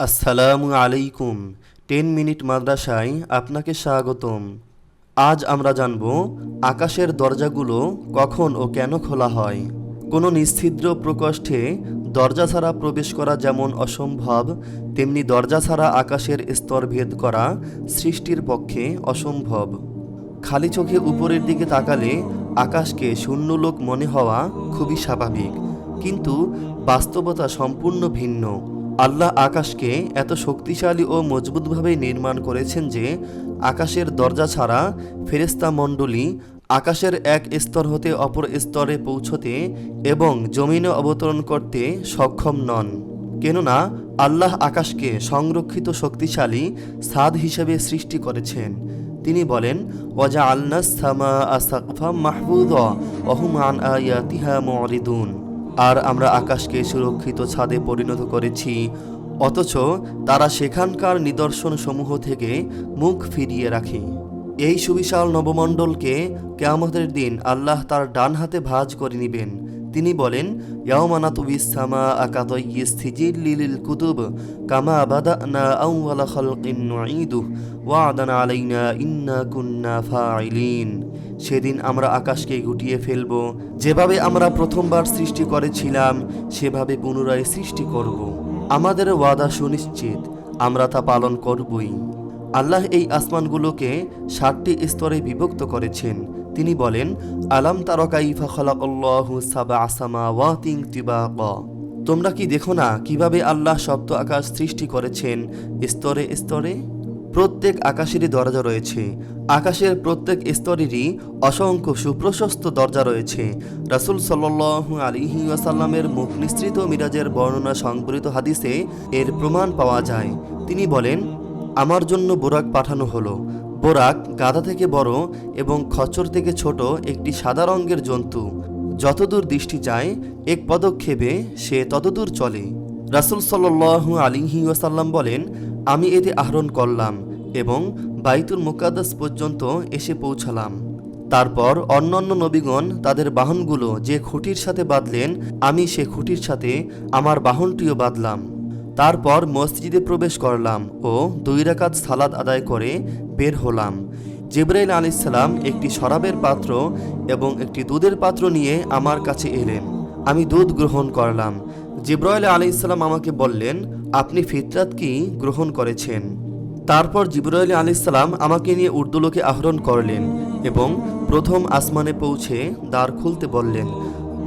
আসসালামু আলাইকুম। Ten minute মাদ্রাসায় আপনাকে স্বাগতম। আজ আমরা জানব আকাশের দরজাগুলো কখন ও কেন খোলা হয়। কোনো নিশ্ছিদ্র প্রকোষ্ঠে দরজা ছাড়া প্রবেশ করা যেমন অসম্ভব, তেমনি দরজা ছাড়া আকাশের স্তর ভেদ করা সৃষ্টির পক্ষে অসম্ভব। খালি চোখে উপরের দিকে তাকালে আকাশকে শূন্যলোক মনে হওয়া খুবই স্বাভাবিক। কিন্তু বাস্তবতা সম্পূর্ণ ভিন্ন। আল্লাহ আকাশকে এত শক্তিশালী ও মজবুতভাবে নির্মাণ করেছেন যে আকাশের দরজা ছাড়া ফেরেস্তা মণ্ডলী আকাশের এক স্তর হতে অপর স্তরে পৌঁছতে এবং জমিনে অবতরণ করতে সক্ষম নন। কেননা, আল্লাহ আকাশকে সংরক্ষিত শক্তিশালী সাদ হিসেবে সৃষ্টি করেছেন। তিনি বলেন ওয়াজা আসাকফা মাহবুদ অহুম আন আয়াতিহা মরিদুন আর আমরা আকাশকে সুরক্ষিত ছাদে পরিণত করেছি। অথচ তারা সেখানকার নিদর্শন সমূহ থেকে মুখ ফিরিয়ে রাখে। এই সুবিশাল নবমণ্ডলকে কেয়ামতের দিন আল্লাহ তার ডান হাতে ভাজ করে নিবেন। তিনি বলেন ইয়ামানাতু বিসামা আকাতাইয়িসতিজিল লিল কুতুব, কামা বাদানা আউওয়ালা খালকিন নুঈদু ওয়াদান আলাইনা ইন্না কুন্না ফাইলিন সেদিন আমরা আকাশকে গুটিয়ে ফেলব, যেভাবে আমরা প্রথমবার সৃষ্টি করেছিলাম, সেভাবে পুনরায় সৃষ্টি করব। আমাদের ওয়াদা সুনিশ্চিত, আমরা তা পালন করবই। আল্লাহ এই আসমানগুলোকে ষাটটি স্তরে বিভক্ত করেছেন তিনি বলেন, আলাম তারকাইফা খলাকল্লাহু তিবাক? তোমরা কি দেখো না কীভাবে আল্লাহ সপ্ত আকাশ সৃষ্টি করেছেন স্তরে স্তরে? প্রত্যেক আকাশেরই দরজা রয়েছে। আকাশের প্রত্যেক স্তরেরই অসংখ্য সুপ্রশস্ত দরজা রয়েছে। রাসুল সাল্লাহ আলিহি ওয়াসাল্লামের মুখ নিঃসৃত মিরাজের বর্ণনা সংবলিত হাদিসে এর প্রমাণ পাওয়া যায়। তিনি বলেন, আমার জন্য বোরাক পাঠানো হলো। বোরাক গাধা থেকে বড় এবং খচ্চর থেকে ছোট একটি সাদা রঙের জন্তু। যতদূর দৃষ্টি যায় এক পদক্ষেপে সে ততদূর চলে। রাসুল সাল্লু আলিহি ওয়াসাল্লাম বলেন, আমি এতে আহরণ করলাম এবং বাইতুল মুকাদ্দাস পর্যন্ত এসে পৌঁছালাম। তারপর অন্যান্য নবীগণ তাদের বাহনগুলো যে খুঁটির সাথে বাঁধলেন, আমি সে খুঁটির সাথে আমার বাহনটিও বাঁধলাম। তারপর মসজিদে প্রবেশ করলাম ও দুই রাকাত সালাদ আদায় করে বের হলাম। জিব্রাইল আলাইসাল্লাম একটি শরাবের পাত্র এবং একটি দুধের পাত্র নিয়ে আমার কাছে এলেন। আমি দুধ গ্রহণ করলাম। জিব্রাইল আলাইসাল্লাম আমাকে বললেন, আপনি ফিতরাত কি গ্রহণ করেছেন? তারপর জিব্রাইল আলাইসাল্লাম আমাকে নিয়ে উর্দুলোকে আহরণ করলেন এবং প্রথম আসমানে পৌঁছে দ্বার খুলতে বললেন,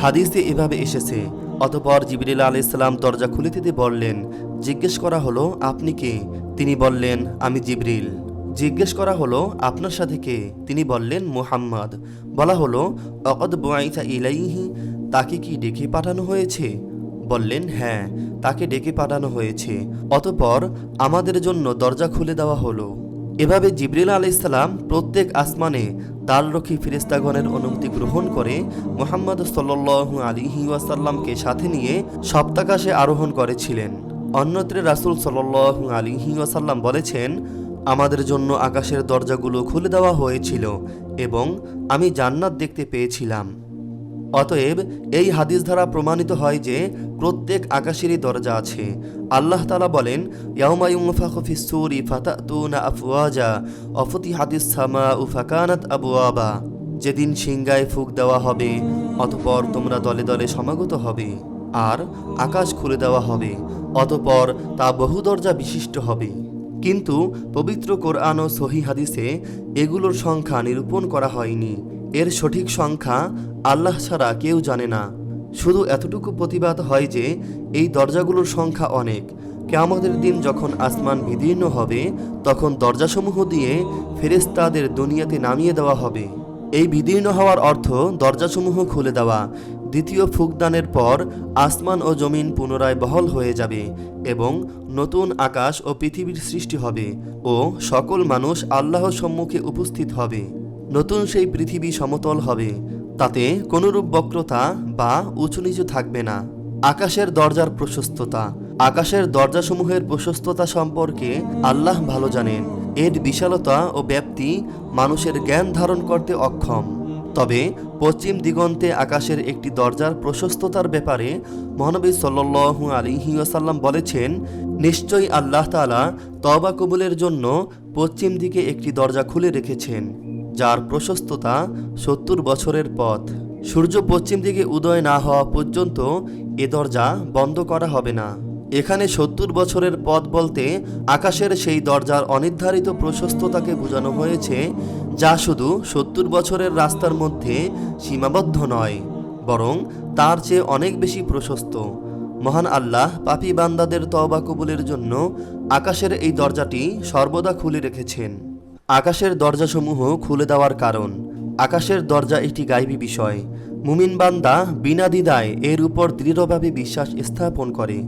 হাদিসে এভাবে এসেছে অতপর জিবরিল ইসলাম দরজা খুলে দিতে বললেন, জিজ্ঞেস করা হলো, আপনি কে? তিনি বললেন, আমি জিবরিল। জিজ্ঞেস করা হলো, আপনার সাথে কে? তিনি বললেন, মুহাম্মদ। বলা হলো অকদ বুয়াইতা ইলাইহি, তাকে কি ডেকে পাঠানো হয়েছে? বললেন হ্যাঁ তাকে ডেকে পাঠানো হয়েছে। অতপর আমাদের জন্য দরজা খুলে দেওয়া হলো। এভাবে জিবরিল আলাইসাল্লাম প্রত্যেক আসমানে দ্বাররক্ষী ফিরিস্তাগণের অনুমতি গ্রহণ করে মোহাম্মদ সাল্লু আলিহি ওয়াসাল্লামকে সাথে নিয়ে সপ্তাকাশে আরোহণ করেছিলেন। অন্যত্রে রাসুল সাল্লু আলিহি ওয়াসাল্লাম বলেছেন, আমাদের জন্য আকাশের দরজাগুলো খুলে দেওয়া হয়েছিল এবং আমি জান্নাত দেখতে পেয়েছিলাম। অতএব এই হাদিস দ্বারা প্রমাণিত হয় যে প্রত্যেক আকাশেরই দরজা আছে। আল্লাহ তালা বলেন অফতি হাদিস আবা যেদিন সিংগায় ফুক দেওয়া হবে, অতপর তোমরা দলে দলে সমাগত হবে, আর আকাশ খুলে দেওয়া হবে, অতপর তা বহু দরজা বিশিষ্ট হবে। কিন্তু পবিত্র কোরআন ও সহি হাদিসে এগুলোর সংখ্যা নিরূপণ করা হয়নি। এর সঠিক সংখ্যা আল্লাহ ছাড়া কেউ জানে না। শুধু এতটুকু প্রতিবাদ হয় যে, এই দরজাগুলোর সংখ্যা অনেক। কেয়ামতের দিন যখন আসমান বিদীর্ণ হবে, তখন দরজাসমূহ দিয়ে ফেরেস্তাদের দুনিয়াতে নামিয়ে দেওয়া হবে। এই বিদীর্ণ হওয়ার অর্থ দরজাসমূহ খুলে দেওয়া। দ্বিতীয় ফুকদানের পর আসমান ও জমিন পুনরায় বহল হয়ে যাবে এবং নতুন আকাশ ও পৃথিবীর সৃষ্টি হবে ও সকল মানুষ আল্লাহর সম্মুখে উপস্থিত হবে। নতুন সেই পৃথিবী সমতল হবে, তাতে কোনরূপ বক্রতা বা উঁচু নিচু থাকবে না। আকাশের দরজার প্রশস্ততা, আকাশের দরজাসমূহের প্রশস্ততা সম্পর্কে আল্লাহ ভালো জানেন। এর বিশালতা ও ব্যাপ্তি মানুষের জ্ঞান ধারণ করতে অক্ষম। তবে পশ্চিম দিগন্তে আকাশের একটি দরজার প্রশস্ততার ব্যাপারে মহানবী সাল্লু আলিহি ওয়াসাল্লাম বলেছেন, নিশ্চয়ই আল্লাহ তালা তবা কবুলের জন্য পশ্চিম দিকে একটি দরজা খুলে রেখেছেন। যার প্রশস্ততা সত্তর বছরের পথ। সূর্য পশ্চিম দিকে উদয় না হওয়া পর্যন্ত এ দরজা বন্ধ করা হবে না। এখানে সত্তর বছরের পথ বলতে আকাশের সেই দরজার অনির্ধারিত প্রশস্ততাকে বোঝানো হয়েছে, যা শুধু সত্তর বছরের রাস্তার মধ্যে সীমাবদ্ধ নয়, বরং তার চেয়ে অনেক বেশি প্রশস্ত। মহান আল্লাহ পাপি বান্দাদের তওবা কবুলের জন্য আকাশের এই দরজাটি সর্বদা খুলে রেখেছেন। আকাশের দরজাসমূহ খুলে দেওয়ার কারণ। আকাশের দরজা একটি গাইবী বিষয়। মুমিন বান্দা বিনা দ্বিধায় এর উপর দৃঢ়ভাবে বিশ্বাস স্থাপন করে।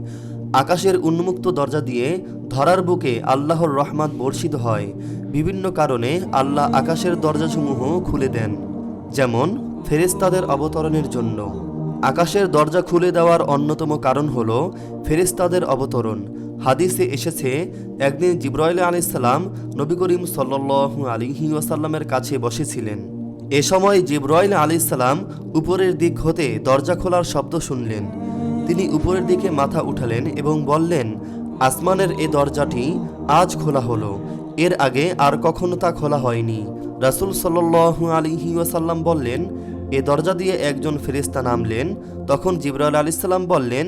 আকাশের উন্মুক্ত দরজা দিয়ে ধরার বুকে আল্লাহর রহমান বর্ষিত হয়। বিভিন্ন কারণে আল্লাহ আকাশের দরজাসমূহ খুলে দেন। যেমন ফেরেস্তাদের অবতরণের জন্য। আকাশের দরজা খুলে দেওয়ার অন্যতম কারণ হল ফেরেস্তাদের অবতরণ। হাদিসে এসেছে, একদিন জিব্রাইল আলাইসাল্লাম নবী করিম সাল্লু আলিহি ওয়াসাল্লামের কাছে বসেছিলেন। এ সময় জিব্রাইল আলাইসাল্লাম উপরের দিক হতে দরজা খোলার শব্দ শুনলেন। তিনি উপরের দিকে মাথা উঠালেন এবং বললেন, আসমানের এ দরজাটি আজ খোলা হলো। এর আগে আর কখনো তা খোলা হয়নি। রাসুল সাল্লু আলিহি ওয়াসাল্লাম বললেন এ দরজা দিয়ে একজন ফেরেস্তা নামলেন। তখন জিবরাল আলিসাল্লাম বললেন,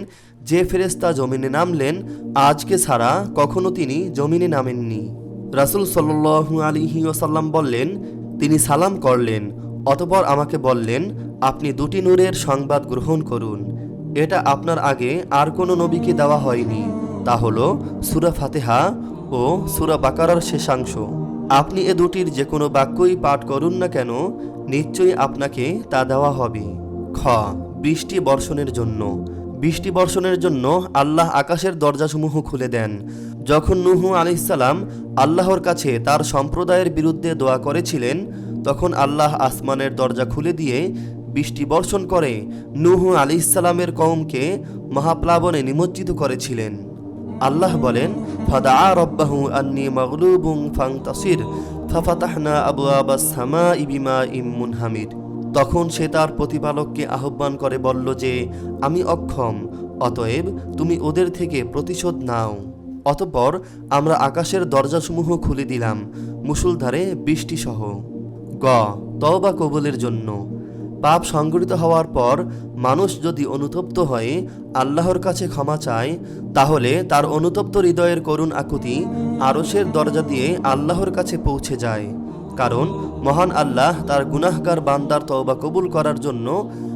যে ফেরেস্তা জমিনে নামলেন, আজকে ছাড়া কখনো তিনি জমিনে নামেননি। রাসুল সাল্লু আলিহি ওসাল্লাম বললেন, তিনি সালাম করলেন, অতপর আমাকে বললেন, আপনি দুটি নূরের সংবাদ গ্রহণ করুন। এটা আপনার আগে আর কোনো নবীকে দেওয়া হয়নি। তা হলো সুরা ফাতেহা ও সুরা বাকারার শেষাংশ। আপনি এ দুটির যে কোনো বাক্যই পাঠ করুন না কেন নিশ্চয়ই আপনাকে তা দেওয়া হবে। খ, বৃষ্টি বর্ষণের জন্য। বৃষ্টি বর্ষণের জন্য আল্লাহ আকাশের দরজাসমূহ খুলে দেন। যখন নুহু আলিসাল্লাম আল্লাহর কাছে তার সম্প্রদায়ের বিরুদ্ধে দোয়া করেছিলেন, তখন আল্লাহ আসমানের দরজা খুলে দিয়ে বৃষ্টি বর্ষণ করে নুহু আলিসাল্লামের কওমকে মহাপ্লাবনে নিমজ্জিত করেছিলেন। আল্লাহ বলেন ফাদা রব্বাহু আন্নি মাগলুবুং ফাংতাসির ফাফাতাহনা আবু আবাস সামা ইবিমা ইমুন হামিদ তখন সে তার প্রতিপালককে আহ্বান করে, বলল যে, আমি অক্ষম, অতএব তুমি ওদের থেকে প্রতিশোধ নাও। অতপর আমরা আকাশের দরজাসমূহ খুলে দিলাম মুসুলধারে বৃষ্টিসহ। গ, তওবা কবুলের জন্য। পাপ সংগঠিত হওয়ার পর মানুষ যদি অনুতপ্ত হয়ে, আল্লাহর কাছে ক্ষমা চায়, তাহলে তার অনুতপ্ত হৃদয়ের করুণ আকুতি আরসের দরজা দিয়ে আল্লাহর কাছে পৌঁছে যায়। কারণ মহান আল্লাহ তার গুনাহগার বান্দার তওবা কবুল করার জন্য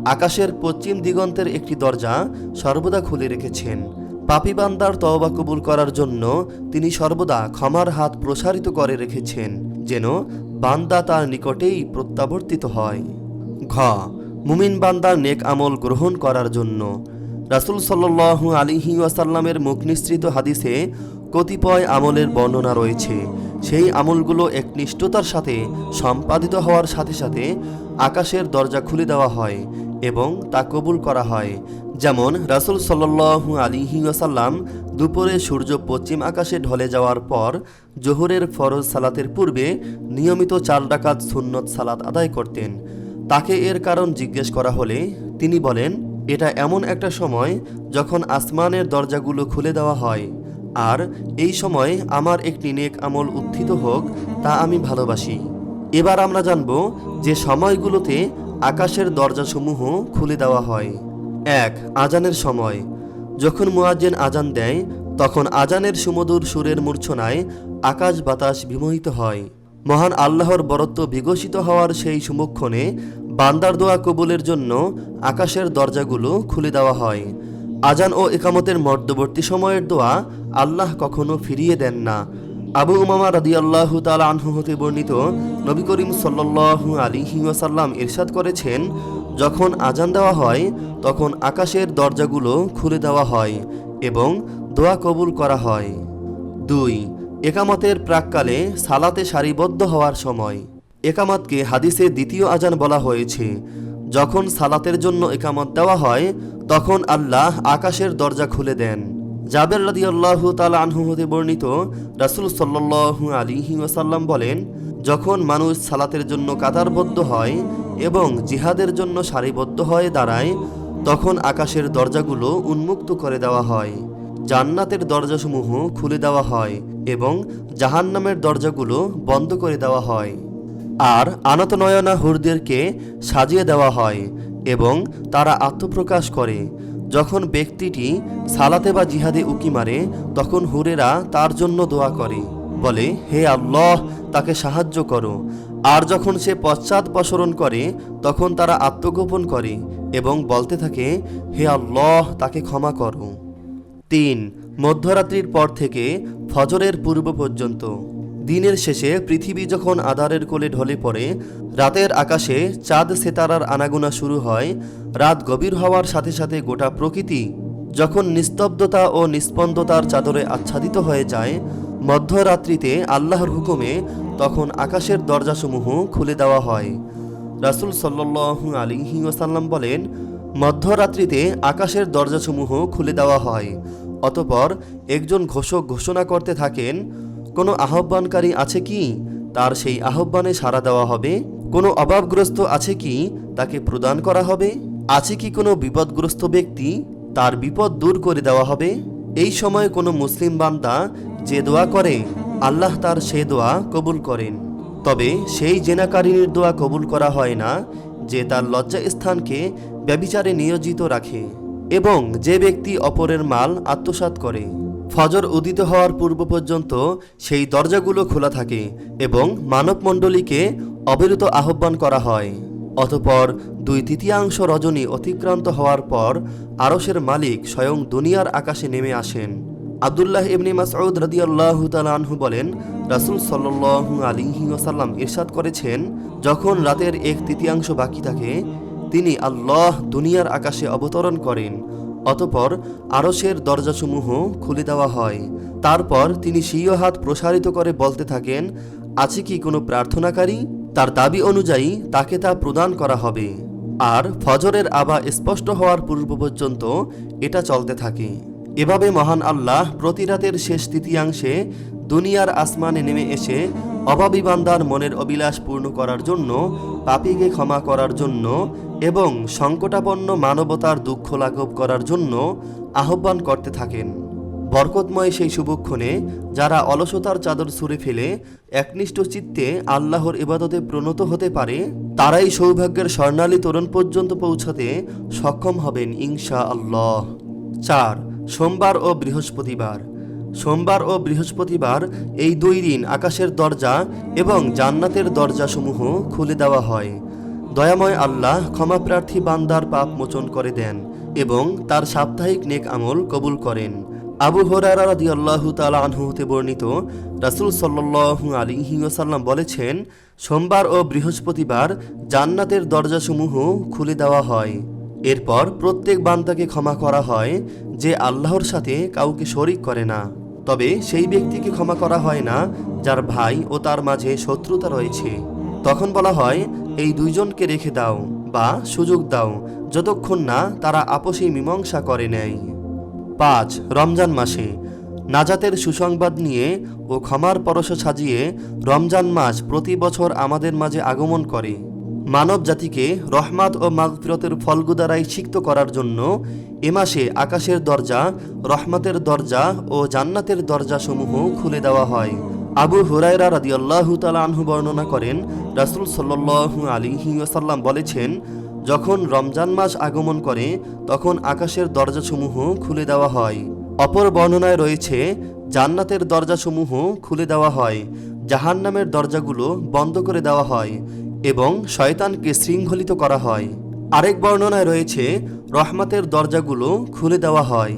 আকাশের পশ্চিম দিগন্তের একটি দরজা সর্বদা খুলে রেখেছেন। পাপি বান্দার তওবা কবুল করার জন্য তিনি সর্বদা ক্ষমার হাত প্রসারিত করে রেখেছেন, যেন বান্দা তার নিকটেই প্রত্যাবর্তিত হয়। ঘ মুমিন বান্দার নেক আমল গ্রহণ করার জন্য। রাসুল সাল্লু আলিহি ওয়াসাল্লামের মুখ নিঃসৃত হাদিসে কতিপয় আমলের বর্ণনা রয়েছে। সেই আমলগুলো একনিষ্ঠতার সাথে সম্পাদিত হওয়ার সাথে সাথে আকাশের দরজা খুলে দেওয়া হয় এবং তা কবুল করা হয়। যেমন রাসুল সাল্লু আলিহি ওয়াসাল্লাম দুপুরে সূর্য পশ্চিম আকাশে ঢলে যাওয়ার পর জোহরের ফরজ সালাতের পূর্বে নিয়মিত চার ডাকাত সুন্নত সালাত আদায় করতেন। তাকে এর কারণ জিজ্ঞেস করা হলে তিনি বলেন, এটা এমন একটা সময় যখন আসমানের দরজাগুলো খুলে দেওয়া হয়, আর এই সময় আমার একটি নেক আমল উত্থিত হোক, তা আমি ভালোবাসি। এবার আমরা জানব যে সময়গুলোতে আকাশের দরজাসমূহ খুলে দেওয়া হয়। এক, আজানের সময়। যখন মুয়াজ্জেন আজান দেয়, তখন আজানের সুমধুর সুরের মূর্ছনায় আকাশ বাতাস বিমোহিত হয়। মহান আল্লাহর বরত্ব বিকশিত হওয়ার সেই সুমক্ষণে বান্দার দোয়া কবুলের জন্য আকাশের দরজাগুলো খুলে দেওয়া হয়। আজান ও একামতের মধ্যবর্তী সময়ের দোয়া আল্লাহ কখনো ফিরিয়ে দেন না। আবু উমামা রাদি আল্লাহ তালা আনহু হতে বর্ণিত নবী করিম সাল্লাহ আলিহি ওয়াসাল্লাম ইরশাদ করেছেন, যখন আজান দেওয়া হয়, তখন আকাশের দরজাগুলো খুলে দেওয়া হয় এবং দোয়া কবুল করা হয়। দুই, একামতের প্রাককালে সালাতে সারিবদ্ধ হওয়ার সময়। একামতকে হাদিসে দ্বিতীয় আজান বলা হয়েছে। যখন সালাতের জন্য একামত দেওয়া হয়, তখন আল্লাহ আকাশের দরজা খুলে দেন। জাবের রাদি আল্লাহ তালা আনহু হতে বর্ণিত রাসুল সাল্লু আলিহি ওয়াসাল্লাম বলেন, যখন মানুষ সালাতের জন্য কাতারবদ্ধ হয় এবং জিহাদের জন্য সারিবদ্ধ হয়ে দাঁড়ায়, তখন আকাশের দরজাগুলো উন্মুক্ত করে দেওয়া হয়, জান্নাতের দরজাসমূহ খুলে দেওয়া হয় এবং জাহান্নামের দরজাগুলো বন্ধ করে দেওয়া হয়। আর আনতনয়না হুরদেরকে সাজিয়ে দেওয়া হয় এবং তারা আত্মপ্রকাশ করে। যখন ব্যক্তিটি সালাতে বা জিহাদে উকি মারে, তখন হুরেরা তার জন্য দোয়া করে, বলে, হে আল্লাহ, তাকে সাহায্য করো। আর যখন সে পশ্চাৎপসরণ করে, তখন তারা আত্মগোপন করে এবং বলতে থাকে, হে আল্লাহ, তাকে ক্ষমা করো। তিন, মধ্যরাত্রির পর থেকে ফজরের পূর্ব পর্যন্ত। দিনের শেষে পৃথিবী যখন আধারের কোলে ঢলে পড়ে, রাতের আকাশে চাঁদ সেতারার আনাগোনা শুরু হয়, রাত গভীর হওয়ার সাথে সাথে গোটা প্রকৃতি যখন নিস্তব্ধতা ও নিস্পন্দতার চাদরে আচ্ছাদিত হয়ে যায়, মধ্যরাত্রিতে আল্লাহর হুকুমে তখন আকাশের দরজাসমূহ খুলে দেওয়া হয়। রাসুল সাল্লু আলিহি ওসাল্লাম বলেন, মধ্যরাত্রিতে আকাশের দরজাসমূহ খুলে দেওয়া হয়, অতপর একজন ঘোষক ঘোষণা করতে থাকেন কোনো আহ্বানকারী আছে কি? তার সেই আহ্বানে সাড়া দেওয়া হবে। কোনো অভাবগ্রস্ত আছে কি? তাকে প্রদান করা হবে। আছে কি কোনো বিপদগ্রস্ত ব্যক্তি? তার বিপদ দূর করে দেওয়া হবে। এই সময় কোনো মুসলিম বান্দা যে দোয়া করে, আল্লাহ তার সে দোয়া কবুল করেন। তবে সেই জেনাকারিনীর দোয়া কবুল করা হয় না, যে তার লজ্জা স্থানকে ব্যবিচারে নিয়োজিত রাখে। এবং যে ব্যক্তি অপরের মাল আত্মসাৎ করে। ফজর উদিত হওয়ার পূর্ব পর্যন্ত সেই দরজাগুলো খোলা থাকে এবং মানবমণ্ডলীকে অবিরত আহ্বান করা হয়। অতপর দুই তৃতীয়াংশ রজনী অতিক্রান্ত হওয়ার পর আরসের মালিক স্বয়ং দুনিয়ার আকাশে নেমে আসেন। আবদুল্লাহ ইবনি মাসউদ রাদিয়াল্লাহু তাআলা আনহু বলেন, রাসূল সাল্লাল্লাহু আলাইহি ওয়াসাল্লাম ইরশাদ করেছেন, যখন রাতের এক তৃতীয়াংশ বাকি থাকে, তিনি আল্লাহ দুনিয়ার আকাশে অবতরণ করেন অতপর আরশের দরজাসমূহ খুলে দেওয়া হয়। তারপর তিনি স্বীয় হাত প্রসারিত করে বলতে থাকেন, আছে কি কোনো প্রার্থনাকারী? তার দাবি অনুযায়ী তাকে তা প্রদান করা হবে। আর ফজরের আবা স্পষ্ট হওয়ার পূর্ব পর্যন্ত এটা চলতে থাকে। এভাবে মহান আল্লাহ প্রতি রাতের শেষ তৃতীয়াংশে দুনিয়ার আসমানে নেমে এসে অভাবী বান্দার মনের অবিলাস পূর্ণ করার জন্য, পাপীকে ক্ষমা করার জন্য এবং সংকটাপন্ন মানবতার দুঃখ লাঘব করার জন্য আহ্বান করতে থাকেন। বরকতময় সেই শুভক্ষণে যারা অলসতার চাদর ছুঁড়ে ফেলে একনিষ্ঠ চিত্তে আল্লাহর ইবাদতে প্রণত হতে পারে, তারাই সৌভাগ্যের স্বর্ণালী তরুণ পর্যন্ত পৌঁছাতে সক্ষম হবেন ইনশা আল্লাহ চার, সোমবার ও বৃহস্পতিবার। সোমবার ও বৃহস্পতিবার এই দুই দিন আকাশের দরজা এবং জান্নাতের দরজাসমূহ খুলে দেওয়া হয়। দয়াময় আল্লাহ ক্ষমাপ্রার্থী বান্দার পাপ মোচন করে দেন এবং তার সাপ্তাহিক নেক আমল কবুল করেন। আবু হরারা রাদিয়াল্লাহু তাআলা আনহু হতে বর্ণিত রাসূল সাল্লাল্লাহু আলাইহি ওয়াসাল্লাম বলেছেন, সোমবার ও বৃহস্পতিবার জান্নাতের দরজাসমূহ খুলে দেওয়া হয়। এরপর প্রত্যেক বান্দাকে ক্ষমা করা হয় যে আল্লাহর সাথে কাউকে শরিক করে না। তবে সেই ব্যক্তিকে ক্ষমা করা হয় না যার ভাই ও তার মাঝে শত্রুতা রয়েছে। তখন বলা হয় এই দুইজনকে রেখে দাও বা সুযোগ দাও, যতক্ষণ না তারা আপোষে মীমাংসা করে নেয়। পাঁচ, রমজান মাসে নাজাতের সুসংবাদ নিয়ে ও ক্ষমার পরশ সাজিয়ে রমজান মাস প্রতি বছর আমাদের মাঝে আগমন করে। মানব জাতিকে রহমাত ও মাগফিরতের ফলগু দ্বারাই সিক্ত করার জন্য এ মাসে আকাশের দরজা, রহমাতের দরজা ও জান্নাতের দরজাসমূহ খুলে দেওয়া হয়। আবু হুরায়রা রাদিয়াল্লাহু তাআলা আনহু বর্ণনা করেন, রাসূল সাল্লাল্লাহু আলাইহি ওয়াসাল্লাম বলেছেন, যখন রমজান মাস আগমন করে, তখন আকাশের দরজাসমূহ খুলে দেওয়া হয়। অপর বর্ণনায় রয়েছে, জান্নাতের দরজাসমূহ খুলে দেওয়া হয়, জাহান্নামের দরজাগুলো বন্ধ করে দেওয়া হয় এবং শয়তানকে শৃঙ্খলিত করা হয়। আরেক বর্ণনায় রয়েছে, রহমাতের দরজাগুলো খুলে দেওয়া হয়।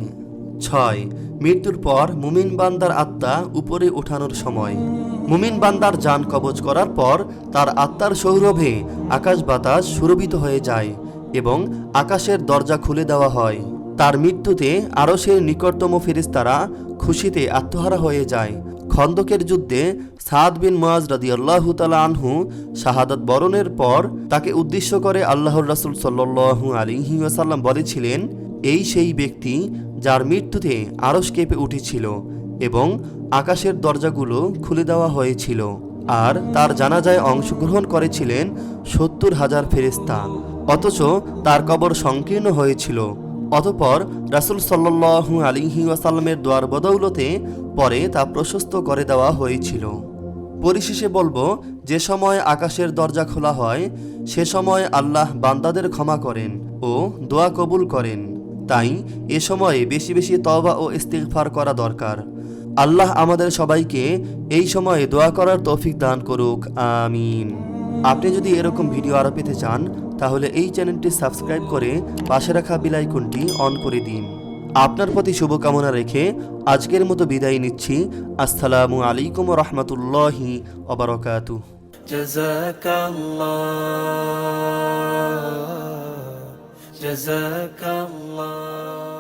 ছয় মৃত্যুর পর মুমিন বান্দার আত্মা উপরে ওঠানোর সময়। মুমিন বান্দার যান কবজ করার পর তার আত্মার সৌরভে আকাশ বাতাস সুরভিত হয়ে যায় এবং আকাশের দরজা খুলে দেওয়া হয়। তার মৃত্যুতে আরশের নিকটতম ফেরেশতারা খুশিতে আত্মহারা হয়ে যায়। খন্দকের যুদ্ধে সাদ বিন মোয়াজ রাদি আল্লাহ তালা আনহু শাহাদত বরণের পর তাকে উদ্দেশ্য করে আল্লাহর রাসুল সাল্লু আলিহি ওয়াসাল্লাম বলেছিলেন, এই সেই ব্যক্তি যার মৃত্যুতে আরশ কেঁপে উঠেছিল এবং আকাশের দরজাগুলো খুলে দেওয়া হয়েছিল। আর তার জানাজায় অংশগ্রহণ করেছিলেন সত্তর হাজার ফেরিস্তা অথচ তার কবর সংকীর্ণ হয়েছিল। অতপর রাসুল সাল্লু আলিহি ওয়াসাল্লামের দোয়ার বদৌলতে পরে তা প্রশস্ত করে দেওয়া হয়েছিল। পরিশেষে বলব, যে সময় আকাশের দরজা খোলা হয়, সে সময় আল্লাহ বান্দাদের ক্ষমা করেন ও দোয়া কবুল করেন। তাই এ সময়ে বেশি বেশি তওবা ও ইস্তিগফার করা দরকার আল্লাহ আমাদের সবাইকে এই সময়ে দোয়া করার তৌফিক দান করুক আমিন আপনি যদি এরকম ভিডিও আরও পেতে চান তাহলে এই চ্যানেলটি সাবস্ক্রাইব করে পাশে রাখা বেলাইকনটি অন করে দিন আপনার প্রতি শুভকামনা রেখে আজকের মতো বিদায় নিচ্ছি আসসালামু আলাইকুম রহমতুল্লাহি অবরকাতু جزاك الله جزاك الله